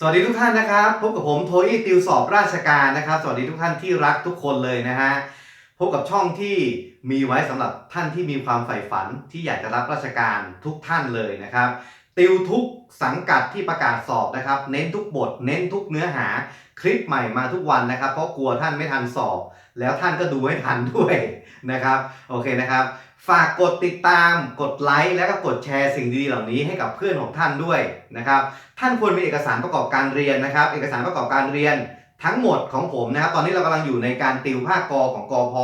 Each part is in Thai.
สวัสดีทุกท่านนะครับพบกับผมโทอี้ติวสอบราชการนะครับ สวัสดีทุกท่านที่รักทุกคนเลยนะฮะพบกับช่องที่มีไว้สำหรับท่านที่มีความใฝ่ฝันที่อยากจะรับราชการทุกท่านเลยนะครับ ติวทุกสังกัดที่ประกาศสอบนะครับ เน้นทุกบท เน้นทุกเนื้อหาคลิปใหม่มาทุกวันนะครับ เพราะกลัวท่านไม่ทันสอบ แล้วท่านก็ดูไม่ทันด้วยนะครับโอเคนะครับ ฝากกดติดตาม กดไลค์ แล้วก็กดแชร์สิ่งดีๆเหล่านี้ให้กับเพื่อนของท่านด้วยนะครับ ท่านควรมีเอกสารประกอบการเรียนนะครับ เอกสารประกอบการเรียนทั้งหมดของผมนะครับ ตอนนี้เรากำลังอยู่ในการติวภาคกอของกอพ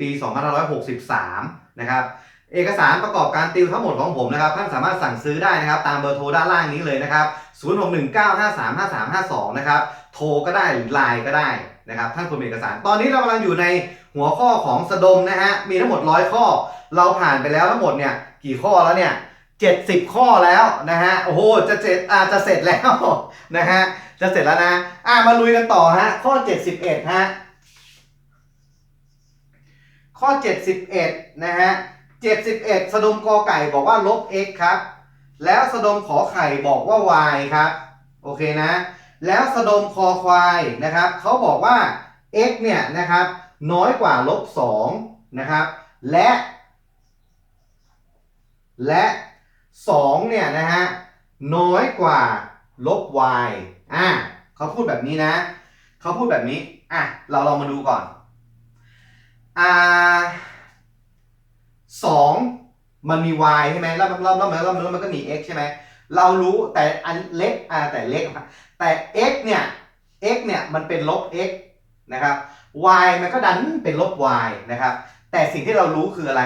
ปี 2563 นะครับ เอกสารประกอบการติวทั้งหมดของผมนะครับ ท่านสามารถสั่งซื้อได้นะครับ ตามเบอร์โทรด้านล่างนี้เลยนะครับ 0619535352 นะครับ โทรก็ได้หรือไลน์ก็ได้ นะครับท่านควรมีเอกสาร ตอนนี้เรากำลังอยู่ในหัวข้อของสะดมนะฮะมีทั้งหมดร้อยข้อ เราผ่านไปแล้วทั้งหมดเนี่ยกี่ข้อแล้วเนี่ย70ข้อแล้วนะฮะโอ้โหจะเสร็จอาจะเสร็จแล้วนะฮะจะเสร็จแล้วนะอะมาลุยกันต่อฮะข้อ71ฮะข้อ71นะฮะ71สะดมกอไก่บอกว่าลบ x ครับแล้วสะดมขอไข่บอกว่า y ครับ โอเคนะ แล้วสะดมคอควายนะครับเขาบอกว่า x เนี่ยนะครับน้อยกว่าลบ2นะครับและ และ2เนี่ยนะฮะน้อยกว่าลบ y อะเขาพูดแบบนี้นะเขาพูดแบบนี้อะเราลองมาดูก่อนอ่าสองมันมี y ใช่ไหมแล้วแล้วแล้วแล้วมันก็มี x ใช่ไหม เรารู้แต่อันเล็กอ่าแต่เล็ก แต่ x เนี่ย x เนี่ยมันเป็นลบ x นะครับ y มันก็ดันเป็นลบ y นะครับ แต่สิ่งที่เรารู้คืออะไร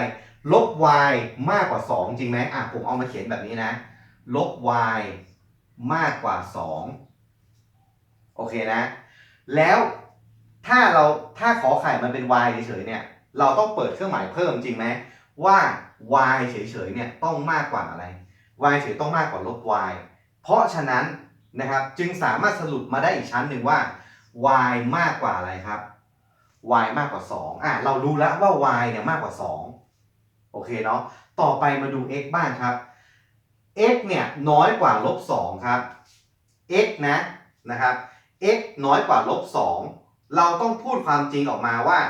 ลบ y มากกว่า 2 จริงไหมอะผมเอามาเขียนแบบนี้นะ ลบ y มากกว่า 2 โอเคนะ แล้วถ้าเราถ้าขอไข่มันเป็น y เฉยๆเนี่ย เราต้องเปิดเครื่องหมายเพิ่มจริงไหมว่า y เฉยๆเนี่ยต้องมากกว่าอะไร y เฉยต้องมากกว่าลบ y เพราะฉะนั้นนะครับจึงสามารถสรุปมาได้อีกชั้นหนึ่งว่า y มากกว่าอะไรครับ y มากกว่า2อะเรารู้แล้วว่า y เนี่ยมากกว่า 2 โอเคเนาะต่อไปมาดู x บ้างครับ x เนี่ยน้อยกว่าลบ2ครับ x นะนะครับ x น้อยกว่าลบ2เราต้องพูดความจริงออกมาว่า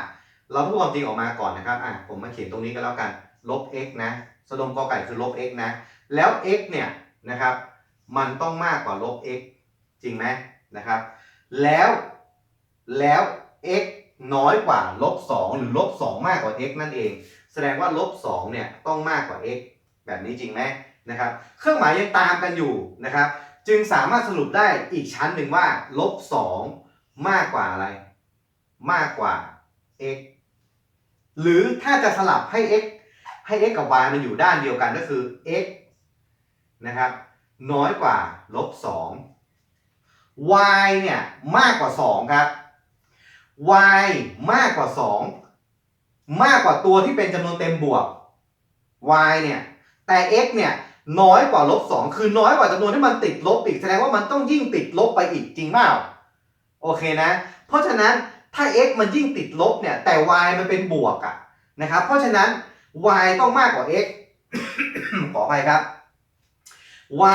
เราพูดความจริงออกมาก่อนนะครับอะผมมาเขียนตรงนี้ก็แล้วกันลบ x นะสดมกอไก่คือลบ x นะแล้ว x เนี่ยนะครับมันต้องมากกว่าลบ x จริงไหมนะครับ แล้วแล้ว x น้อยกว่าลบ2หรือลบ2มากกว่า x นั่นเอง แสดงว่าลบ2เนี่ยต้องมากกว่า x แบบนี้จริงไหมนะครับ เครื่องหมายยังตามกันอยู่นะครับ จึงสามารถสรุปได้อีกชั้นหนึ่งว่าลบ2มากกว่าอะไร มากกว่า x หรือถ้าจะสลับให้ x ให้ x กับ y มันอยู่ด้านเดียวกันก็คือ x นะครับ น้อยกว่าลบ2 y เนี่ยมากกว่า 2 ครับ y มากกว่า 2 มากกว่าตัวที่เป็นจำนวนเต็มบวก y เนี่ย แต่ x เนี่ยน้อยกว่าลบ2คือน้อยกว่าจำนวนที่มันติดลบอีก แสดงว่ามันต้องยิ่งติดลบไปอีกจริงเปล่าโอเคนะ เพราะฉะนั้นถ้า x มันยิ่งติดลบเนี่ย แต่ y มันเป็นบวกอะนะครับ เพราะฉะนั้น y ต้องมากกว่า x ขออภัยครับ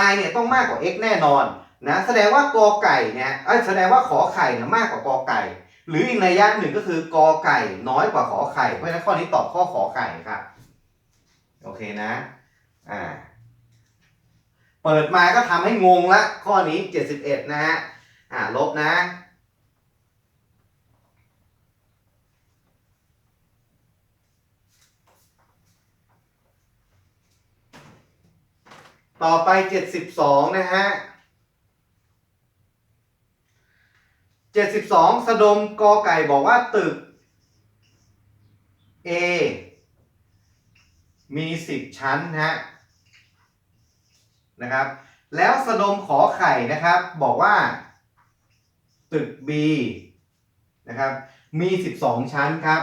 y เนี่ยต้องมากกว่า x แน่นอนนะแสดงว่ากอไก่เนี่ยเอ้แสดงว่าขอไข่เนี่ยมากกว่ากอไก่ หรืออีกในยยะหนึ่งก็คือกอไก่น้อยกว่าขอไข่ เพราะฉะนั้นข้อนี้ตอบข้อขอไข่ครับโอเคนะอ่าเปิดมาก็ทำให้งงละข้อนี้ 71 นะฮะอ่าลบนะ ต่อไป72นะฮะ72สะดมกอไก่บอกว่าตึก A มี10ชั้นฮะนะครับ แล้วสะดมขอไข่นะครับ บอกว่า ตึก B นะครับ มี12ชั้นครับ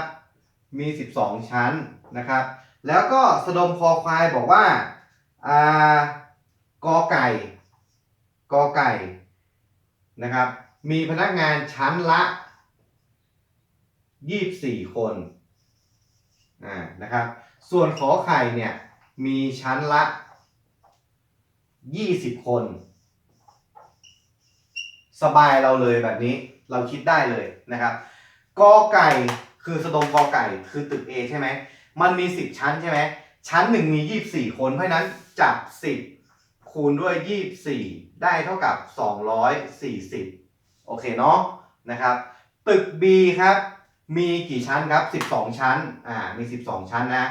มี12ชั้นนะครับ แล้วก็สะดมคอควายบอกว่าอ่า กอไก่กอไก่นะครับ มีพนักงานชั้นละ24คนอ่านะครับ ส่วนขอไข่เนี่ยมีชั้นละ20คน สบายเราเลยแบบนี้เราคิดได้เลยนะครับกอไก่คือสะดมกอไก่คือตึก A ใช่ไหม มันมี 10 ชั้นใช่ไหม ชั้นหนึ่งมี 24 คน เพราะฉะนั้นจับ10 คูณด้วย 24 ได้เท่ากับ 240 โอเคเนาะนะครับ ตึก B ครับ มีกี่ชั้นครับ 12 ชั้น อ่า มี 12 ชั้นนะ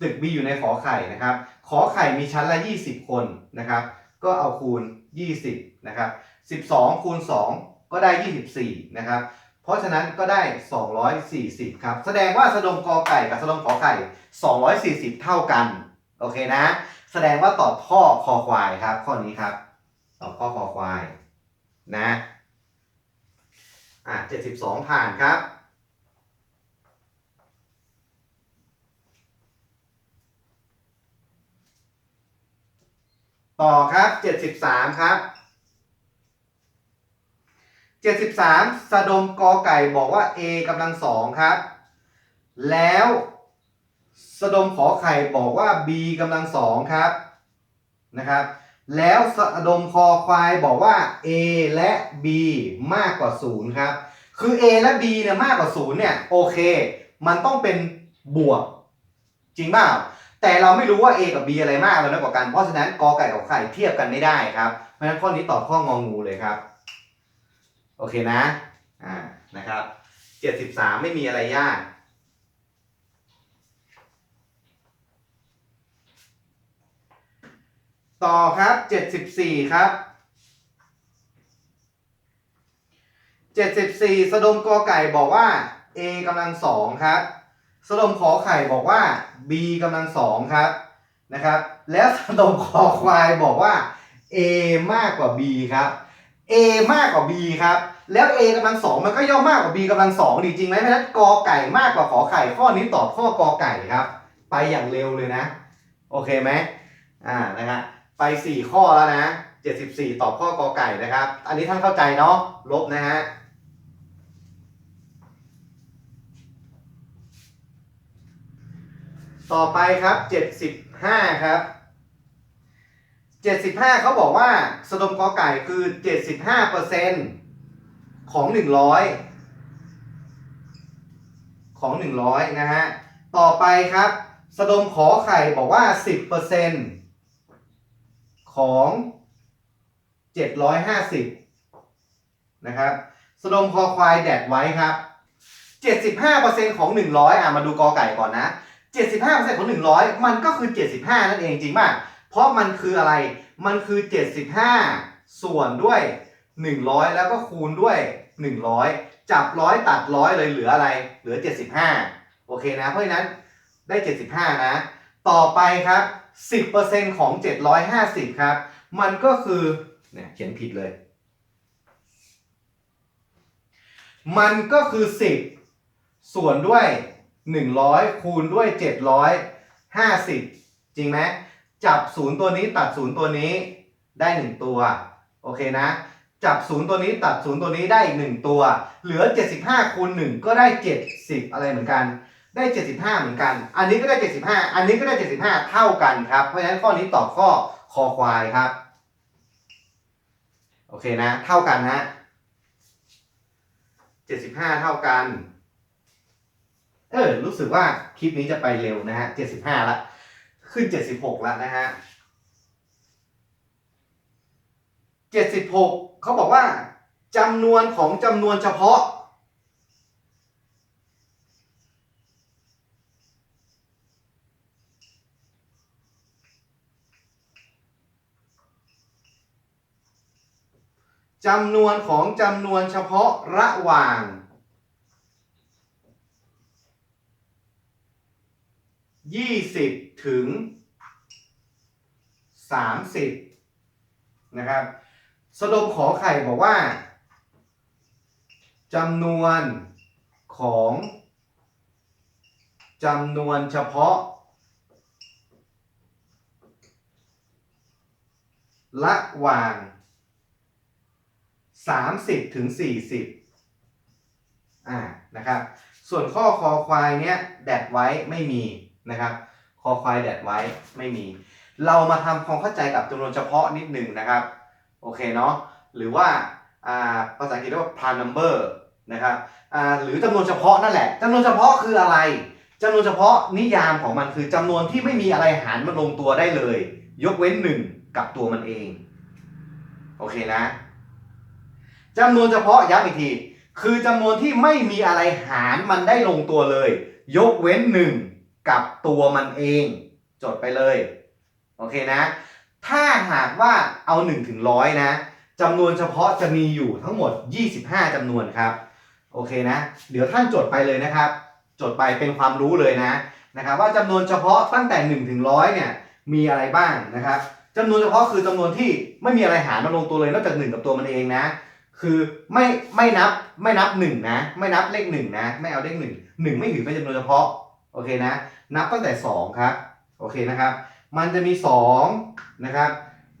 ตึก B อยู่ในขอไข่นะครับ ขอไข่มีชั้นละ 20 คนนะครับ ก็เอาคูณ 20 นะครับ 12 คูณ 2 ก็ได้ 24 นะครับ เพราะฉะนั้นก็ได้ 240 ครับ แสดงว่าสะดมกอไก่กับสะดมขอไข่ 240 เท่ากัน โอเคนะ แสดงว่าตอบข้อคอควายครับ ข้อนี้ครับ ตอบข้อคอควาย นะอะ72ผ่านครับต่อครับ 73 ครับ 73สะดมกอไก่บอกว่า a กำลังสองครับ แล้ว สะดมขอไข่บอกว่า b กำลังสองครับนะครับ แล้วสะดมคอควายบอกว่า a และ b มากกว่า0ครับ คือ a และ b เนี่ยมากกว่า0เนี่ยโอเค มันต้องเป็นบวก จริงเปล่าแต่เราไม่รู้ว่า A กับ B อะไรมากเลยน้อยกว่ากัน เพราะฉะนั้นกอไก่กับไข่เทียบกันไม่ได้ครับ เพราะฉะนั้นข้อนี้ตอบข้ององูเลยครับ โอเคนะ อ่า นะครับ 73 ไม่มีอะไรยาก ต่อครับ74ครับ74สะดมกอไก่บอกว่า A กำลังสองครับสดมขอไข่บอกว่า b กำลังสองครับนะครับ แล้วสดมคอควายบอกว่า a มากกว่า b ครับ a มากกว่า b ครับ แล้ว a กำลังสองมันก็ย่อมมากกว่า b กำลังสองดีจริงไหมเพราะฉะนั้นกอไก่มากกว่าขอไข่ข้อนี้ตอบข้อกอไก่ครับ ไปอย่างเร็วเลยนะ โอเคไหมอ่านะฮะ ไปสี่ข้อแล้วนะ74ตอบข้อกอไก่นะครับ อันนี้ท่านเข้าใจเนาะลบนะฮะต่อไปครับ75ครับ75เขาบอกว่าสะดมกอไก่คือ75%ของ100ของ100นะฮะ ต่อไปครับ สะดมขอไข่บอกว่า10% ของ 750 นะครับสะดมคอควายแดดไว้ครับ 75%ของ 100อะมาดูกอไก่ก่อนนะ 75%ของ 100 มันก็คือ 75 นั่นเองจริงป่ะ เพราะมันคืออะไร มันคือ 75 ส่วนด้วย 100 แล้วก็คูณด้วย 100 จับร้อยตัดร้อยเลยเหลืออะไร เหลือ 75 โอเคนะ เพราะฉะนั้นได้ 75 นะ ต่อไปครับ 10%ของ 750 ครับ มันก็คือเนี่ยเขียนผิดเลย มันก็คือ 10 ส่วนด้วย 100 คูณด้วย 750 จริงไหมจับศูนย์ตัวนี้ตัดศูนย์ตัวนี้ได้ 1 ตัว โอเคนะ จับศูนย์ตัวนี้ตัดศูนย์ตัวนี้ได้อีก 1 ตัว เหลือ 75คูณ1ก็ได้ 70 อะไรเหมือนกัน ได้ 75 เหมือนกัน อันนี้ก็ได้ 75 อันนี้ก็ได้ 75 เท่ากันครับ เพราะฉะนั้นข้อนี้ตอบข้อคอควายครับ โอเคนะ เท่ากันนะ 75 เท่ากัน เออ รู้สึกว่าคลิปนี้จะไปเร็วนะฮะ 75 ละ ขึ้น 76 แล้วนะฮะ 76 เขาบอกว่าจำนวนของจำนวนเฉพาะ จำนวนของจำนวนเฉพาะระหว่างยี่สิบถึงสามสิบนะครับสะดมขอไข่บอกว่าจำนวนของจำนวนเฉพาะ ระหว่าง 30ถึง40อ่านะครับ ส่วนข้อคอควายเนี้ยแดดไว้ไม่มีนะครับคอควายแดดไว้ไม่มี เรามาทำความเข้าใจกับจำนวนเฉพาะนิดหนึ่งนะครับ โอเคเนาะหรือว่าอ่าภาษาอังกฤษเรียกว่า prime number นะครับอ่าหรือจำนวนเฉพาะนั่นแหละจำนวนเฉพาะคืออะไรจำนวนเฉพาะนิยามของมันคือจำนวนที่ไม่มีอะไรหารมันลงตัวได้เลย ยกเว้นหนึ่งกับตัวมันเอง โอเคนะ จำนวนเฉพาะย้ำอีกที คือจำนวนที่ไม่มีอะไรหารมันได้ลงตัวเลย ยกเว้นหนึ่งกับตัวมันเอง จดไปเลย โอเคนะ ถ้าหากว่าเอา1ถึงร้อยนะจำนวนเฉพาะจะมีอยู่ทั้งหมด 25จำนวนครับ โอเคนะ เดี๋ยวท่านจดไปเลยนะครับ จดไปเป็นความรู้เลยนะนะครับ ว่าจำนวนเฉพาะตั้งแต่1ถึงร้อยเนี่ยมีอะไรบ้างนะครับจำนวนเฉพาะคือจำนวนที่ไม่มีอะไรหารมาลงตัวเลยนอกจาก1กับตัวมันเองนะ คือไม่ไม่นับไม่นับหนึ่งนะ ไม่นับเลขหนึ่งนะ ไม่เอาเลขหนึ่งหนึ่งไม่ถือเป็นจำนวนเฉพาะโอเคนะ นับตั้งแต่สองครับโอเคนะครับ มันจะมีสองนะครับ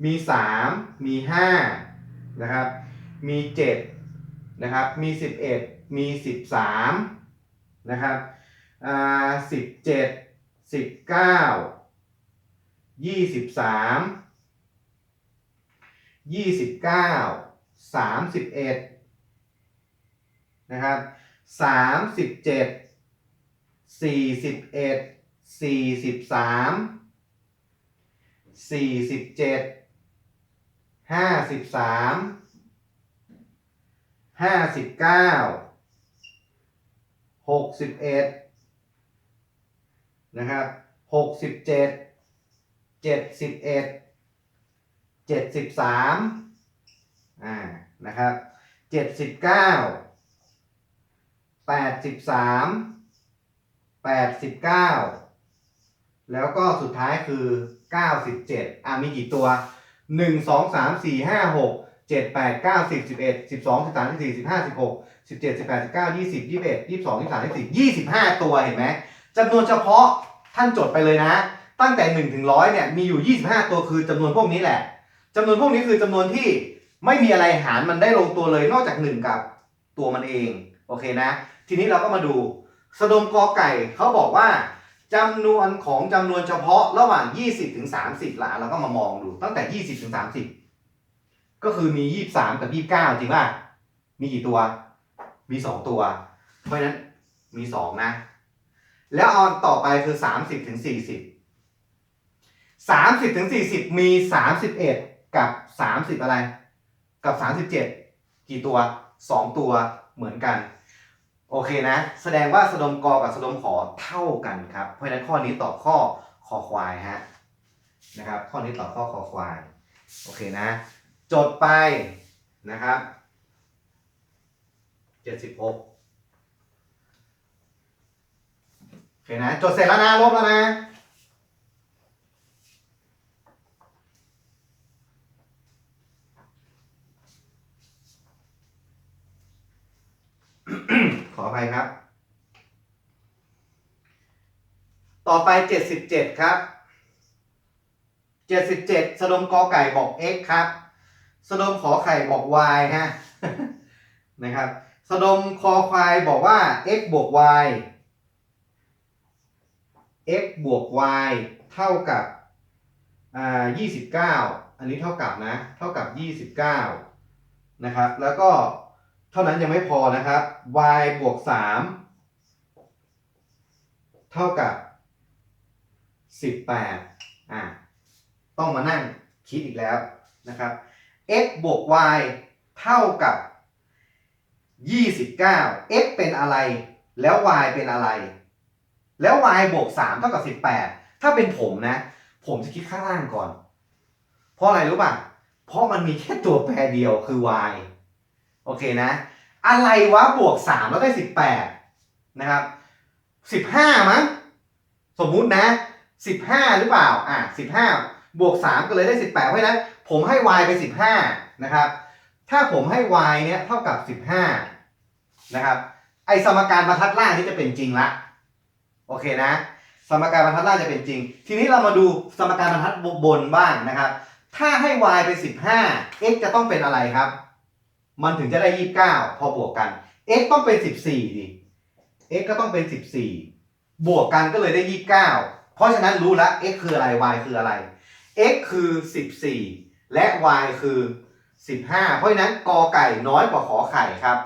มีสามมีห้านะครับ มีเจ็ดนะครับ มีสิบเอ็ดมีสิบสามนะครับอ่าสิบเจ็ดสิบเก้ายี่สิบสามยี่สิบเก้า สามสิบเอ็ดนะครับสามสิบเจ็ดสี่สิบเอ็ดสี่สิบสามสี่สิบเจ็ดห้าสิบสามห้าสิบเก้าหกสิบเอ็ดนะครับหกสิบเจ็ดเจ็ดสิบเอ็ดเจ็ดสิบสาม อ่านะครับเจ็ดสิบเก้าแปดสิบสามแปดสิบเก้าแล้วก็สุดท้ายคือเก้าสิบเจ็ดอ่ามีกี่ตัวหนึ่งสองสามสี่ห้าหกเจ็ดแปดเก้าสิบสิบเอ็ดสิบสองสิบสามสิบสี่สิบห้าสิบหกสิบเจ็ดสิบแปดสิบเก้ายี่สิบยี่สิบเอ็ดยี่สิบสองยี่สิบสามยี่สิบสี่ยี่สิบห้าตัวเห็นไหมจำนวนเฉพาะท่านจดไปเลยนะ ตั้งแต่หนึ่งถึงร้อยเนี่ยมีอยู่ยี่สิบห้าตัวคือจำนวนพวกนี้แหละจำนวนพวกนี้คือจำนวนที่ ไม่มีอะไรหารมันได้ลงตัวเลยนอกจากหนึ่งกับตัวมันเอง โอเคนะ ทีนี้เราก็มาดู สะดมกอไก่เขาบอกว่าจำนวนของจำนวนเฉพาะระหว่าง 20ถึง30ละเราก็มามองดูตั้งแต่ 20ถึง30 ก็คือมี 23 กับ 29 จริงป่ะ มีกี่ตัว มี 2 ตัว เพราะฉะนั้นมี 2 นะ แล้วเอาต่อไปคือ 30ถึง40 30ถึง40 มี 31 กับ 30 อะไร กับ 37 กี่ตัว 2 ตัวเหมือนกัน โอเคนะ แสดงว่าสะดมกอกับสะดมขอเท่ากันครับ เพราะฉะนั้นข้อนี้ตอบข้อคอควายฮะนะครับ ข้อนี้ตอบข้อคอควาย โอเคนะ จดไปนะครับเจ็ดสิบหกโอเคนะ จดเสร็จแล้วนะ ลบแล้วนะ ขออภัยครับ ต่อไป77ครับ77สะดมกอไก่บอก x ครับสดมขอไข่บอก y ฮะนะครับสดมคอควายบอกว่า x บวก y x บวก y เท่ากับอ่า29อันนี้เท่ากับนะ เท่ากับ29นะครับ แล้วก็ เท่านั้นยังไม่พอนะครับ y บวก3เท่ากับ 18อ่าต้องมานั่งคิดอีกแล้วนะครับ x บวก y เท่ากับ 29 x เป็นอะไร แล้ว y เป็นอะไร แล้ว y บวก 3 เท่ากับ 18 ถ้าเป็นผมนะ ผมจะคิดข้างล่างก่อน เพราะอะไรรู้ป่ะ เพราะมันมีแค่ตัวแปรเดียวคือ y โอเคนะ อะไรวะบวกสามแล้วได้สิบแปดนะครับสิบห้ามั้งสมมุตินะสิบห้าหรือเปล่าอะสิบห้าบวกสามก็เลยได้สิบแปดเพราะฉะนั้นผมให้ y ไปสิบห้านะครับ ถ้าผมให้ y เนี่ยเท่ากับสิบห้านะครับ ไอสมการบรรทัดล่างนี่จะเป็นจริงละโอเคนะ สมการบรรทัดล่างจะเป็นจริง ทีนี้เรามาดูสมการบรรทัดบนบ้างนะครับ ถ้าให้ y เป็นสิบห้า x จะต้องเป็นอะไรครับ มันถึงจะได้ยี่สิบเก้าพอบวกกัน x ต้องเป็นสิบสี่ดิ x ก็ต้องเป็นสิบสี่บวกกันก็เลยได้ยี่สิบเก้าเพราะฉะนั้นรู้แล้ว x คืออะไร y คืออะไร x คือสิบสี่และ y คือ15เพราะฉะนั้นกอไก่น้อยกว่าขอไข่ครับ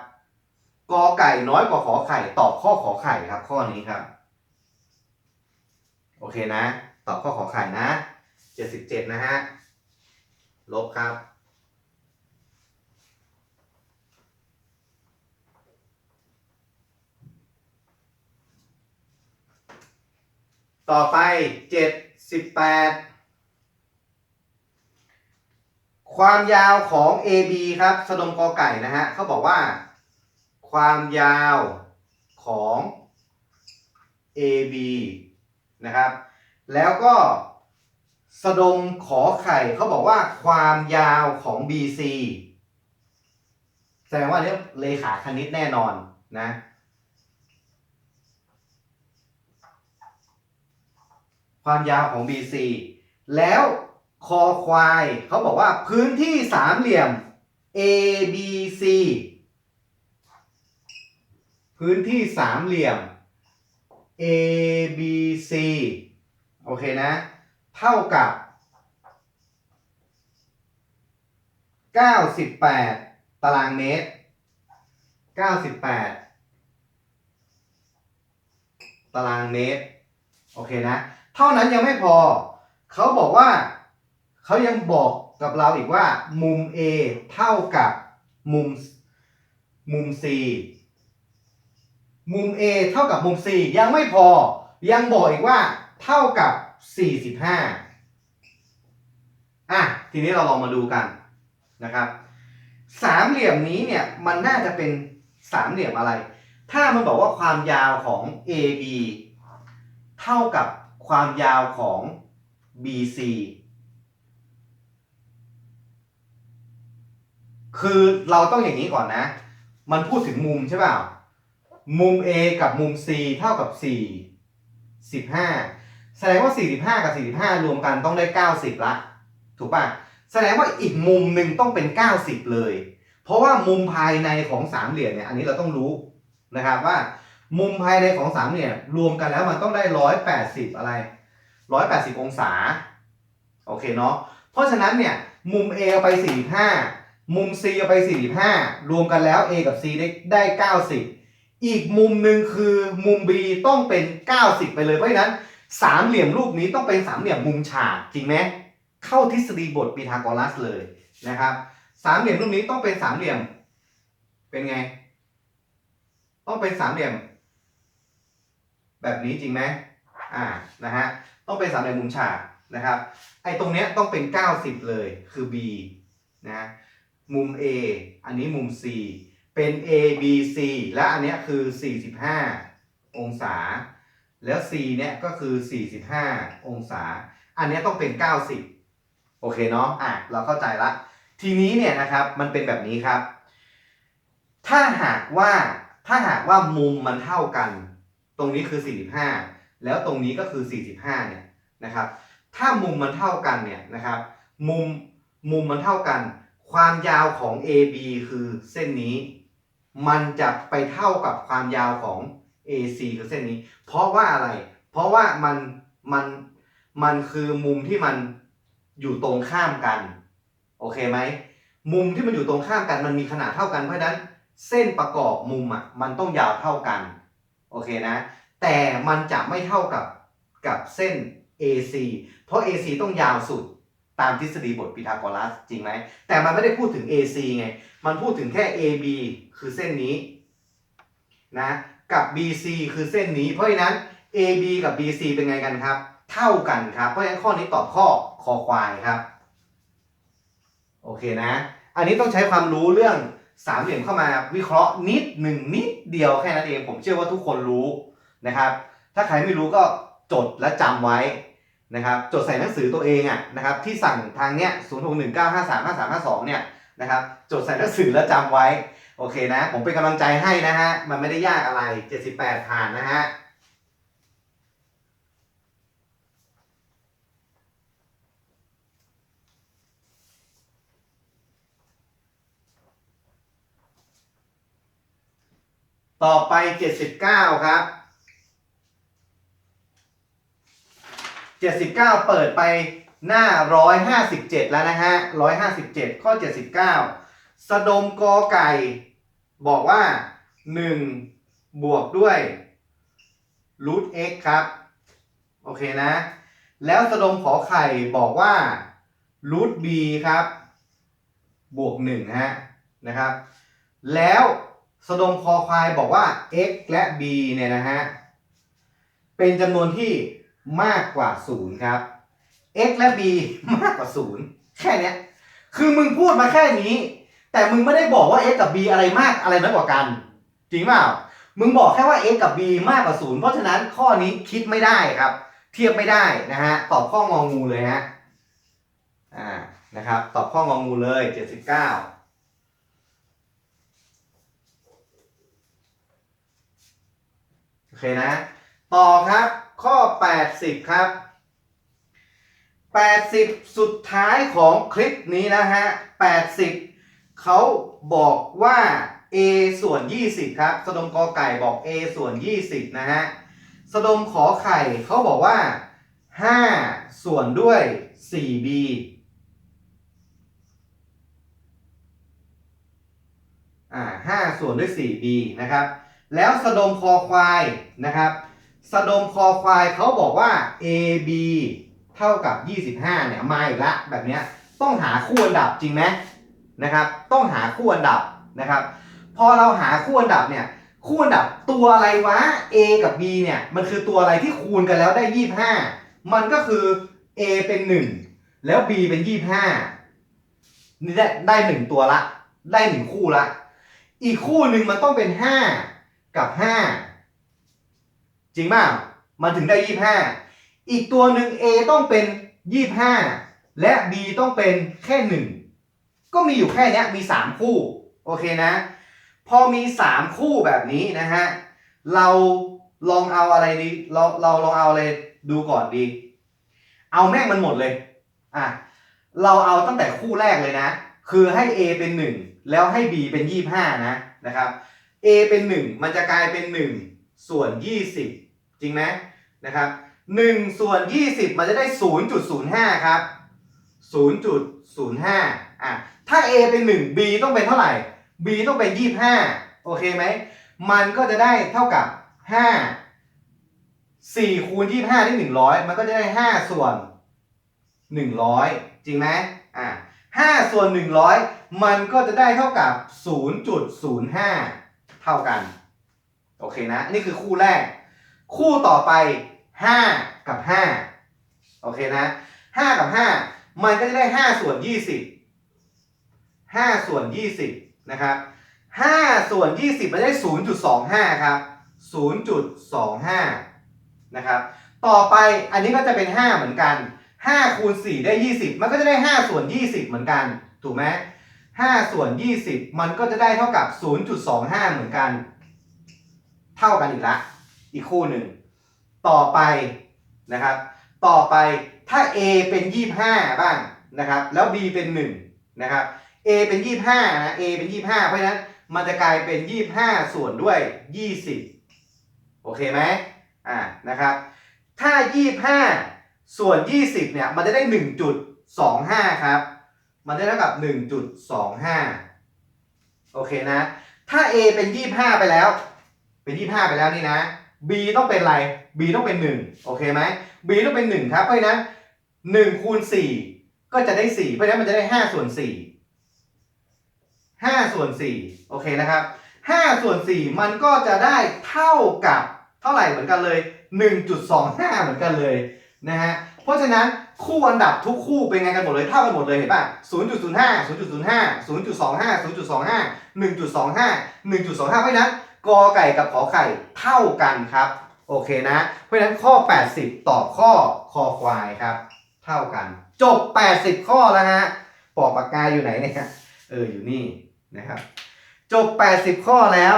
กอไก่น้อยกว่าขอไข่ตอบข้อขอไข่ครับ ข้อนี้ครับ โอเคนะ ตอบข้อขอไข่นะ77นะฮะลบครับ ต่อไป78ความยาวของ AB ครับ สดมกอไก่นะฮะเขาบอกว่า ความยาวของ AB นะครับ แล้วก็สดมขอไข่เขาบอกว่าความยาวของ BC แสดงว่าอันนี้เลขาคณิตแน่นอนนะ ความยาวของ BC แล้วคอควายเขาบอกว่าพื้นที่สามเหลี่ยม ABC พื้นที่สามเหลี่ยม ABC โอเคนะ เท่ากับ 98 ตารางเมตร 98 ตารางเมตร โอเคนะ เท่านั้นยังไม่พอ เขาบอกว่าเขายังบอกกับเราอีกว่า มุม A เท่ากับมุมมุม C มุม A เท่ากับมุม C ยังไม่พอ ยังบอกอีกว่าเท่ากับ 45 อะ ทีนี้เราลองมาดูกันนะครับสามเหลี่ยมนี้เนี่ยมันน่าจะเป็นสามเหลี่ยมอะไร ถ้ามันบอกว่าความยาวของ AB เท่ากับ ความยาวของ BC คือเราต้องอย่างนี้ก่อนนะ มันพูดถึงมุมใช่เปล่า มุม A กับมุม C เท่ากับ 4 15 แสดงว่า 45 กับ 45 รวมกันต้องได้ 90 ละ ถูกป่ะ แสดงว่าอีกมุมหนึ่งต้องเป็น 90 เลย เพราะว่ามุมภายในของสามเหลี่ยมเนี่ย อันนี้เราต้องรู้นะครับว่า มุมภายในของสามเหลี่ยมรวมกันแล้วมันต้องได้180อะไร180องศา โอเคเนาะเพราะฉะนั้นเนี่ย มุม A เอาไป45มุม C เอาไป45รวมกันแล้ว A กับ C ได้ได้90อีกมุมหนึ่งคือมุม B ต้องเป็น 90 ไปเลยเพราะฉะนั้น สามเหลี่ยมรูปนี้ต้องเป็นสามเหลี่ยมมุมฉากจริงไหมเข้าทฤษฎีบทพีทาโกรัสเลยนะครับ สามเหลี่ยมรูปนี้ต้องเป็นสามเหลี่ยม เป็นไง ต้องเป็นสามเหลี่ยม แบบนี้จริงไหมอ่านะฮะต้องเป็นสามเหลี่ยมมุมฉากนะครับไอ้ตรงเนี้ยต้องเป็น 90 เลยคือ B นะมุม A อันนี้มุม C เป็น A B C และอันเนี้ยคือ 45 องศา แล้ว C เนี่ยก็คือ 45 องศา อันเนี้ยต้องเป็น 90 โอเคเนาะอะเราเข้าใจละ ทีนี้เนี่ยนะครับมันเป็นแบบนี้ครับ ถ้าหากว่าถ้าหากว่ามุมมันเท่ากัน ตรงนี้คือ 45 แล้วตรงนี้ก็คือ 45 เนี่ยนะครับ ถ้ามุมมันเท่ากันเนี่ยนะครับ มุมมุมมันเท่ากัน ความยาวของ AB คือเส้นนี้ มันจะไปเท่ากับความยาวของ AC คือเส้นนี้ เพราะว่าอะไร เพราะว่ามันมันมันคือมุมที่มันอยู่ตรงข้ามกัน โอเคไหม มุมที่มันอยู่ตรงข้ามกันมันมีขนาดเท่ากันเพราะฉะนั้น เส้นประกอบมุมอะมันต้องยาวเท่ากัน โอเคนะ แต่มันจะไม่เท่ากับกับเส้น AC เพราะ AC ต้องยาวสุดตามทฤษฎีบทพีทาโกรัสจริงไหม แต่มันไม่ได้พูดถึง AC ไง มันพูดถึงแค่ AB คือเส้นนี้นะกับ BC คือเส้นนี้ เพราะฉะนั้น AB กับ BC เป็นไงกันครับ เท่ากันครับ เพราะฉะนั้นข้อนี้ตอบข้อคอควายครับ โอเคนะ อันนี้ต้องใช้ความรู้เรื่อง สามเหลี่ยมเข้ามาวิเคราะห์นิดหนึ่งนิดเดียวแค่นั้นเอง ผมเชื่อว่าทุกคนรู้นะครับ ถ้าใครไม่รู้ก็จดและจำไว้นะครับจดใส่หนังสือตัวเองอะนะครับที่สั่งทางเนี้ย0 6 1 9 5 3 5 3 5 2เนี่ยนะครับจดใส่หนังสือแล้วจำไว้ โอเคนะ ผมเป็นกำลังใจให้นะฮะ มันไม่ได้ยากอะไร 78ผ่านนะฮะ ต่อไป79ครับ79เปิดไปหน้า157แล้วนะฮะ157ข้อ79สดมกอไก่ บอกว่า1บวกด้วยรูท x ครับ โอเคนะ แล้วสดมขอไข่บอกว่ารูท b ครับ บวก1ฮะนะครับ แล้ว สดมคอควายบอกว่า x และ b เนี่ยนะฮะ เป็นจำนวนที่มากกว่า 0 ครับ x และ b มากกว่า 0 แค่นี้คือมึงพูดมาแค่นี้ แต่มึงไม่ได้บอกว่า x กับ b อะไรมากอะไรน้อยกว่ากัน จริงเปล่า มึงบอกแค่ว่า x กับ b มากกว่า 0 เพราะฉะนั้นข้อนี้คิดไม่ได้ครับ เทียบไม่ได้นะฮะ ตอบข้ององูเลยฮะ อ่า นะครับ ตอบข้ององูเลย 79 โอ เคนะ ต่อครับข้อ 80 ครับ 80 สุดท้ายของคลิปนี้นะฮะ 80 เขาบอกว่า a ส่วน 20 ครับ สดมกอไก่บอก a ส่วน 20 นะฮะ สดมขอไข่เขาบอกว่า 5 ส่วนด้วย 4b อ่า5ส่วนด้วย 4b นะครับ แล้วสดมคอควายนะครับสดมคอควายเขาบอกว่า AB เท่ากับ 25 เนี่ยมาอีกละแบบเนี้ยต้องหาคู่อันดับจริงไหมนะครับ ต้องหาคู่อันดับนะครับ พอเราหาคู่อันดับเนี่ยคู่อันดับตัวอะไรวะ A กับ B เนี่ยมันคือตัวอะไรที่คูณกันแล้วได้ 25 มันก็คือ A เป็น 1 แล้ว B เป็น 25นี่ได้ได้หนึ่งตัวละ ได้หนึ่งคู่ละ อีกคู่หนึ่งมันต้องเป็น 5 กับ5จริงเปล่ามันถึงได้25อีกตัวหนึ่ง A ต้องเป็น25และ B ต้องเป็นแค่1ก็มีอยู่แค่นี้มี3คู่โอเคนะ พอมี3คู่แบบนี้นะฮะเราลองเอาอะไรดีเราเราลองเอาอะไรดูก่อนดี เอาแม่งมันหมดเลยอะเราเอาตั้งแต่คู่แรกเลยนะ คือให้ A เป็น 1 แล้วให้ B เป็น 25 นะนะครับ A เป็น 1 มันจะกลายเป็น 1 ส่วน 20 จริงไหมนะครับ1ส่วน 20 มันจะได้ 0.05 ครับ 0.05 อะ ถ้า A เป็น 1 B ต้องเป็นเท่าไหร่ B ต้องเป็น 25 โอเคไหม มันก็จะได้เท่ากับ 5 4 คูณ 25 ได้ 100 มันก็จะได้ 5 ส่วน 100 จริงไหมอะ5ส่วน 100 มันก็จะได้เท่ากับ 0.05 เท่ากัน โอเคนะ นี่คือคู่แรก คู่ต่อไป 5 กับ 5 โอเคนะ 5 กับ 5 มันก็จะได้ 5 ส่วน 20 5 ส่วน 20 นะครับ5ส่วน 20 มันได้ 0.25 ครับ 0.25 นะครับ ต่อไปอันนี้ก็จะเป็น 5 เหมือนกัน5คูณ4ได้ 20 มันก็จะได้ 5 ส่วน 20 เหมือนกัน ถูกไหม 5 ส่วน 20 มันก็จะได้เท่ากับ 0.25 เหมือนกัน เท่ากันอีกละ อีกคู่หนึ่ง ต่อไปนะครับ ต่อไปถ้า A เป็น 25 บ้างนะครับ แล้ว B เป็น 1 นะครับ A เป็น 25 นะ A เป็น 25 เพราะฉะนั้นมันจะกลายเป็น 25 ส่วนด้วย 20 โอเคไหมอ่านะครับ ถ้า 25 ส่วน 20 เนี่ย มันจะได้ 1.25 ครับ มันจะเท่ากับ 1.25 โอเคนะ ถ้า A เป็น 25 ไปแล้ว เป็น 25 ไปแล้วนี่นะ B ต้องเป็นอะไร B ต้องเป็น 1 โอเคไหม B ต้องเป็น 1 ครับ เพราะฉะนั้น1คูณ4ก็จะได้ 4 เพราะฉะนั้นมันจะได้ 5 ส่วน 4 5 ส่วน 4 โอเคนะครับ 5 ส่วน 4 มันก็จะได้เท่ากับเท่าไหร่เหมือนกันเลย 1.25 เหมือนกันเลยนะฮะ เพราะฉะนั้น คู่อันดับทุกคู่เป็นไงกันหมดเลยเท่ากันหมดเลยเห็นป่ะ0.05 0.05 0.25 0.25 1.25 1.25 เพราะฉะนั้นกอไก่กับขอไข่เท่ากันครับ โอเคนะ เพราะฉะนั้นข้อ 80 ตอบข้อคอควายครับ เท่ากัน จบ 80 ข้อแล้วฮะปอกปากกาอยู่ไหนเนี่ยเอออยู่นี่นะครับ จบ 80 ข้อแล้ว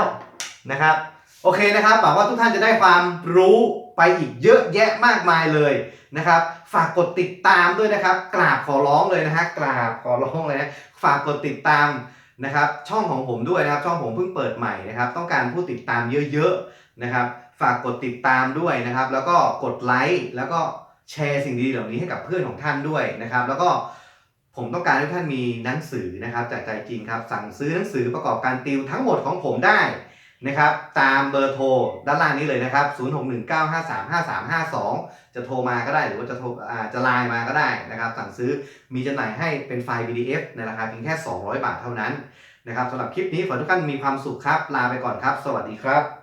นะครับ โอเคนะครับหวังว่าทุกท่านจะได้ความรู้ ไปอีกเยอะแยะมากมายเลยนะครับ ฝากกดติดตามด้วยนะครับ กราบขอร้องเลยนะฮะกราบขอร้องเลยนะฝากกดติดตามนะครับช่องของผมด้วยนะครับช่องผมเพิ่งเปิดใหม่นะครับ ต้องการผู้ติดตามเยอะๆนะครับ ฝากกดติดตามด้วยนะครับ แล้วก็กดไลค์แล้วก็แชร์สิ่งดีๆเหล่านี้ให้กับเพื่อนของท่านด้วยนะครับ แล้วก็ผมต้องการให้ท่านมีหนังสือนะครับ จากใจจริงครับ สั่งซื้อหนังสือประกอบการติวทั้งหมดของผมได้ นะครับ ตามเบอร์โทรด้านล่างนี้เลยนะครับ 0619535352 จะโทรมาก็ได้หรือว่าจะโทรอ่าจะไลน์มาก็ได้นะครับ สั่งซื้อมีจำหน่ายให้เป็นไฟล์ PDF ในราคาเพียงแค่ 200 บาทเท่านั้นนะครับสำหรับคลิปนี้ขอทุกท่านมีความสุขครับ ลาไปก่อนครับ สวัสดีครับ